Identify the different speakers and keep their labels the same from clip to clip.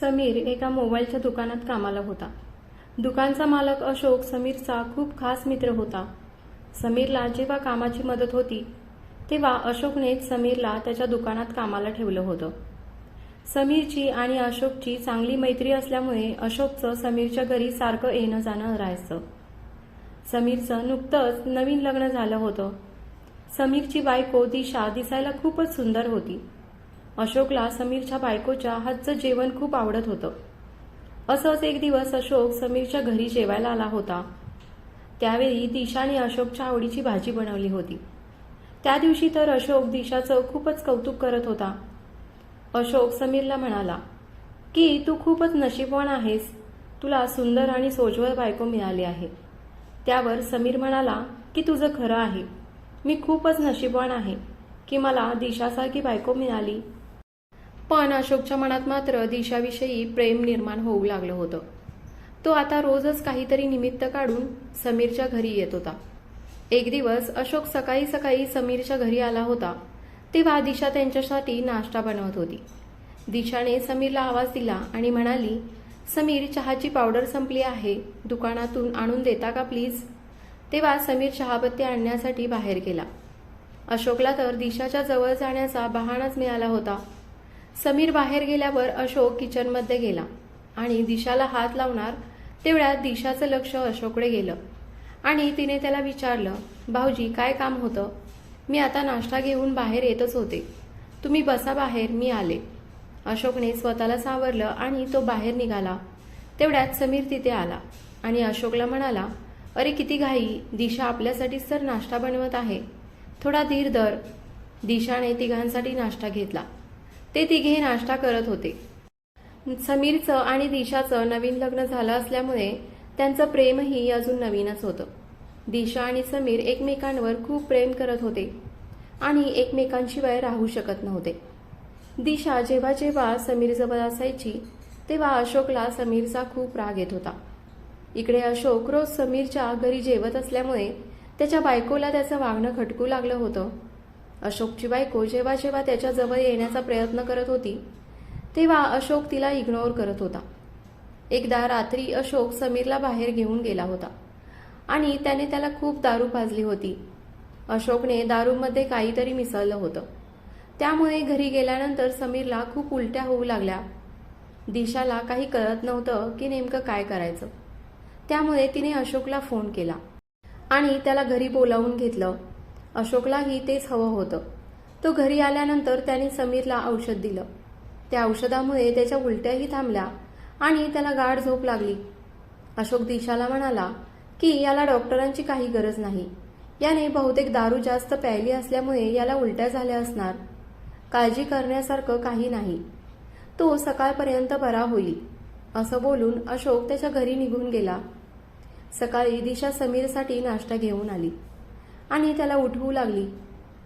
Speaker 1: समीर एका मोबाईलच्या दुकानात कामाला होता. दुकानचा मालक अशोक समीरचा खूप खास मित्र होता. समीरला जेव्हा कामाची मदत होती तेव्हा अशोकनेच समीरला त्याच्या दुकानात कामाला ठेवलं होतं. समीरची आणि अशोकची चांगली मैत्री असल्यामुळे अशोकचं समीरच्या घरी सारखं येणं जाणं राहायचं. समीरचं नुकतंच नवीन लग्न झालं होतं. समीरची बायको दिशा दिसायला खूपच सुंदर होती. अशोकला समीरच्या बायकोच्या हातचं जेवण खूप आवडत होतं. असंच एक दिवस अशोक समीरच्या घरी जेवायला आला होता. त्यावेळी दिशाने अशोकच्या आवडीची भाजी बनवली होती. त्या दिवशी तर अशोक दिशाचं खूपच कौतुक करत होता. अशोक समीरला म्हणाला की तू खूपच नशीबवान आहेस. तुला सुंदर आणि सोज्वळ बायको मिळाली आहे. त्यावर समीर म्हणाला की तुझं खरं आहे. मी खूपच नशीबवान आहे. की मला दिशासारखी बायको मिळाली. पण अशोकच्या मनात मात्र दिशाविषयी प्रेम निर्माण होऊ लागलं होतं. तो आता रोजच काहीतरी निमित्त काढून समीरच्या घरी येत होता. एक दिवस अशोक सकाळी सकाळी समीरच्या घरी आला होता तेव्हा दिशा त्यांच्यासाठी नाश्ता बनवत होती. दिशाने समीरला आवाज दिला आणि म्हणाली समीर चहाची पावडर संपली आहे दुकानातून आणून देता का प्लीज? तेव्हा समीर चहापत्ती आणण्यासाठी बाहेर गेला. अशोकला तर दिशाच्या जवळ जाण्याचा बहाणाच मिळाला होता. समीर बाहेर गेल्यावर अशोक किचनमध्ये गेला आणि दिशाला हात लावणार तेवढ्यात दिशाचं लक्ष अशोककडे गेलं. आणि तिने त्याला विचारलं भाऊजी काय काम होतं? मी आता नाश्ता घेऊन बाहेर येतच होते. तुम्ही बसा बाहेर मी आले. अशोकने स्वतःला सावरलं आणि तो बाहेर निघाला. तेवढ्यात समीर तिथे आला आणि अशोकला म्हणाला अरे किती घाई. दिशा आपल्यासाठीच तर नाश्ता बनवत आहे. थोडा धीर धर. दिशाने तिघांसाठी नाश्ता घेतला. ते तिघे नाश्ता करत होते. समीरचं आणि दिशाचं नवीन लग्न झालं असल्यामुळे त्यांचं प्रेमही अजून नवीनच होतं. दिशा आणि समीर एकमेकांवर खूप प्रेम करत होते आणि एकमेकांशिवाय राहू शकत नव्हते. दिशा जेव्हा जेव्हा समीरजवळ असायची तेव्हा अशोकला समीरचा खूप राग येत होता. इकडे अशोक रोज समीरच्या घरी जेवत असल्यामुळे त्याच्या बायकोला त्याचं वागणं खटकू लागलं होतं. अशोकची बायको जेव्हा जेव्हा त्याच्याजवळ येण्याचा प्रयत्न करत होती तेव्हा अशोक तिला इग्नोर करत होता. एकदा रात्री अशोक समीरला बाहेर घेऊन गेला होता आणि त्याने त्याला खूप दारू भाजली होती. अशोकने दारूमध्ये काहीतरी मिसळलं होतं. त्यामुळे घरी गेल्यानंतर समीरला खूप उलट्या होऊ लागल्या. दिशाला काही कळत नव्हतं की नेमकं काय करायचं. त्यामुळे तिने अशोकला फोन केला आणि त्याला घरी बोलावून घेतलं. अशोकलाही तेच हवं होतं. तो घरी आल्यानंतर त्याने समीरला औषध दिलं. त्या औषधामुळे त्याच्या उलट्याही थांबल्या आणि त्याला गाढ झोप लागली. अशोक दिशाला म्हणाला की याला डॉक्टरांची काही गरज नाही. याने बहुतेक दारू जास्त प्यायली असल्यामुळे याला उलट्या झाल्या असणार. काळजी करण्यासारखं काही नाही. तो सकाळपर्यंत बरा होईल असं बोलून अशोक त्याच्या घरी निघून गेला. सकाळी दिशा समीरसाठी नाश्ता घेऊन आली. आणि त्याला उठवू लागली.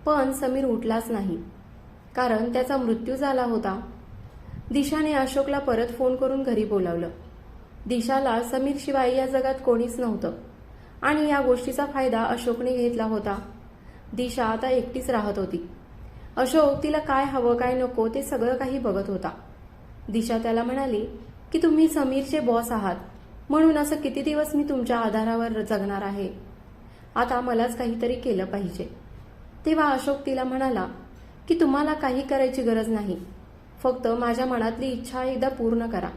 Speaker 1: पण समीर उठलाच नाही. कारण त्याचा मृत्यू झाला होता. दिशाने अशोकला परत फोन करून घरी बोलावलं. दिशाला समीर शिवाय या जगात कोणीच नव्हतं. आणि या गोष्टीचा फायदा अशोकने घेतला होता. दिशा आता एकटीच राहत होती. अशोक तिला काय हवं काय नको ते सगळं काही बघत होता. दिशा त्याला म्हणाली की तुम्ही समीरचे बॉस आहात. म्हणून असं किती दिवस मी तुमच्या आधारावर जगणार आहे? आता मलाच काहीतरी केलं पाहिजे. तेव्हा अशोक तिला म्हणाला की तुम्हाला काही करायची गरज नाही. फक्त माझ्या मनातली इच्छा एकदा पूर्ण करा.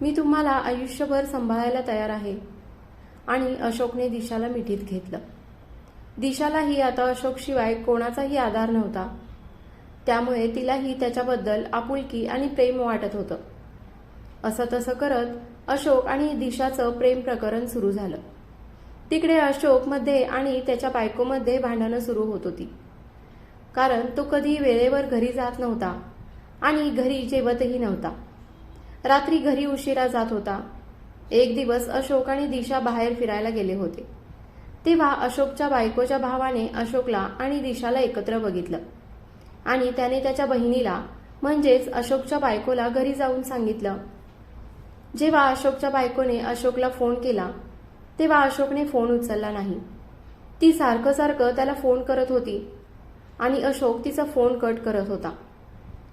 Speaker 1: मी तुम्हाला आयुष्यभर सांभाळायला तयार आहे. आणि अशोकने दिशाला मिठीत घेतलं. दिशालाही आता अशोकशिवाय कोणाचाही आधार नव्हता. त्यामुळे तिलाही त्याच्याबद्दल आपुलकी आणि प्रेम वाटत होतं. असं तसं करत अशोक आणि दिशाचं प्रेम प्रकरण सुरू झालं. तिकडे अशोकमध्ये आणि त्याच्या बायकोमध्ये भांडणं सुरू होत होती. कारण तो कधी वेळेवर घरी जात नव्हता आणि घरी जेवतही नव्हता. रात्री घरी उशिरा जात होता. एक दिवस अशोक आणि दिशा बाहेर फिरायला गेले होते. तेव्हा अशोकच्या बायकोच्या भावाने अशोकला आणि दिशाला एकत्र बघितलं. आणि त्याने त्याच्या बहिणीला म्हणजेच अशोकच्या बायकोला घरी जाऊन सांगितलं. जेव्हा अशोकच्या बायकोने अशोकला फोन केला तेव्हा अशोकने फोन उचलला नाही. ती सारखं सारखं त्याला फोन करत होती आणि अशोक तिचा फोन कट करत होता.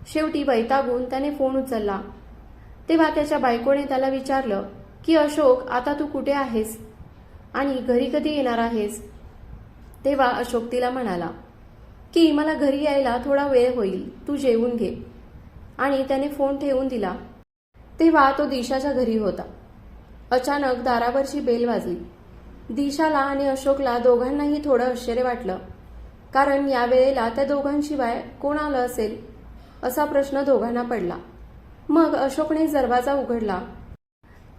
Speaker 1: शेवटी वैतागून त्याने फोन उचलला. तेव्हा त्याच्या बायकोने त्याला विचारलं की अशोक आता तू कुठे आहेस? आणि घरी कधी येणार आहेस? तेव्हा अशोक तिला म्हणाला की मला घरी यायला थोडा वेळ होईल तू जेवून घे. आणि त्याने फोन ठेवून दिला. तेव्हा तो दिशाच्या घरी होता. अचानक दारावरची बेल वाजली. दिशाला आणि अशोकला दोघांनाही थोडं आश्चर्य वाटलं. कारण या वेळेला त्या दोघांशिवाय कोण आलं असेल असा प्रश्न दोघांना पडला. मग अशोकने दरवाजा उघडला.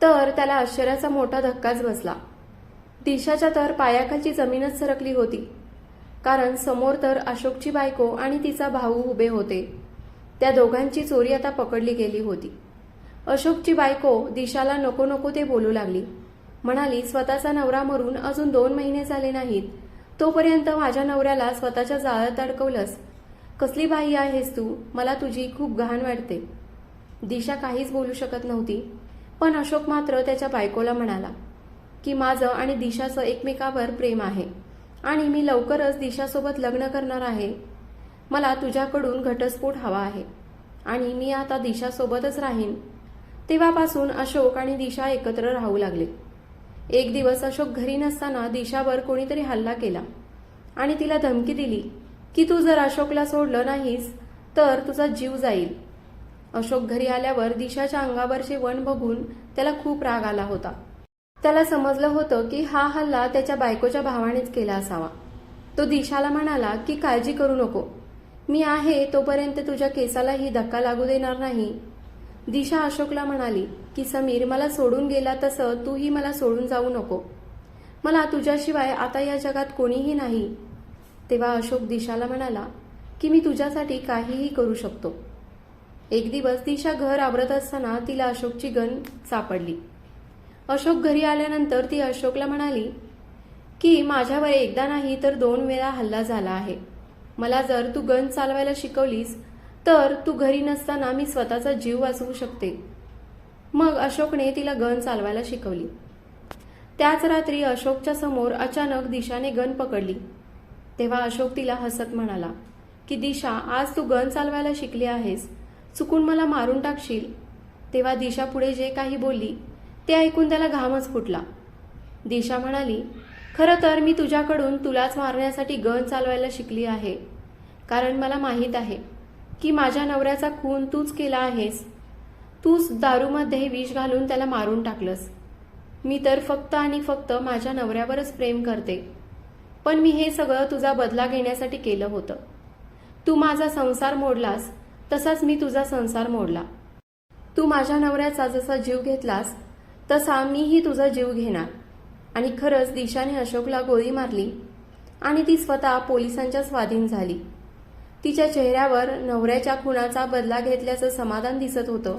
Speaker 1: तर त्याला आश्चर्याचा मोठा धक्काच बसला. दिशाच्या तर पायाखालची जमीनच सरकली होती. कारण समोर तर अशोकची बायको आणि तिचा भाऊ उभे होते. त्या दोघांची चोरी आता पकडली गेली होती. अशोकची बायको दिशाला नको नको ते बोलू लागली. म्हणाली स्वतःचा नवरा मरून अजून दोन महिने झाले नाहीत. तोपर्यंत माझ्या नवऱ्याला स्वतःच्या जाळ्यात अडकवलंस. कसली बाई आहेस तू? मला तुझी खूप घाण वाटते. दिशा काहीच बोलू शकत नव्हती पण अशोक मात्र त्याच्या बायकोला म्हणाला की माझं आणि दिशाचं एकमेकावर प्रेम आहे आणि मी लवकरच दिशासोबत लग्न करणार आहे. मला तुझ्याकडून घटस्फोट हवा आहे आणि मी आता दिशासोबतच राहीन. तेव्हापासून अशोक आणि दिशा एकत्र राहू लागले. एक दिवस अशोक घरी नसताना दिशावर कोणीतरी हल्ला केला. आणि तिला धमकी दिली की तू जर अशोकला सोडलं नाहीस तर तुझा जीव जाईल. अशोक घरी आल्यावर दिशाच्या अंगावरचे वण बघून त्याला खूप राग आला होता. त्याला समजलं होतं की हा हल्ला त्याच्या बायकोच्या भावानेच केला असावा. तो दिशाला म्हणाला की काळजी करू नको. मी आहे तोपर्यंत तुझ्या केसालाही धक्का लागू देणार नाही. दिशा अशोकला म्हणाली की समीर मला सोडून गेला तसं तूही मला सोडून जाऊ नको. मला तुझ्याशिवाय आता या जगात कोणीही नाही. तेव्हा अशोक दिशाला म्हणाला की मी तुझ्यासाठी काहीही करू शकतो. एक दिवस दिशा घर आवरत असताना तिला अशोकची गण सापडली. अशोक घरी आल्यानंतर ती अशोकला म्हणाली की माझ्यावर एकदा नाही तर दोन वेळा हल्ला झाला आहे. मला जर तू गन चालवायला शिकवलीस तर तू घरी नसताना मी स्वतःचा जीव वाचवू शकते. मग अशोकने तिला गन चालवायला शिकवली. त्याच रात्री अशोकच्या समोर अचानक दिशाने गन पकडली. तेव्हा अशोक तिला हसत म्हणाला की दिशा आज तू गन चालवायला शिकली आहेस. चुकून मला मारून टाकशील. तेव्हा दिशा पुढे जे काही बोलली ते ऐकून त्याला घामच फुटला. दिशा म्हणाली खरं तर मी तुझ्याकडून तुलाच मारण्यासाठी गन चालवायला शिकली आहे. कारण मला माहीत आहे की माझ्या नवऱ्याचा खून तूच केला आहेस. तूच दारूमध्ये विष घालून त्याला मारून टाकलंस. मी तर फक्त आणि फक्त माझ्या नवऱ्यावरच प्रेम करते. पण मी हे सगळं तुझा बदला घेण्यासाठी केलं होतं. तू माझा संसार मोडलास तसाच मी तुझा संसार मोडला. तू माझ्या नवऱ्याचा जसा जीव घेतलास तसा मीही तुझा जीव घेणार. आणि खरंच दिशाने अशोकला गोळी मारली आणि ती स्वतः पोलिसांच्या स्वाधीन झाली. तिच्या चेहऱ्यावर नवऱ्याच्या खुणाचा बदला घेतल्याचं समाधान दिसत होतं.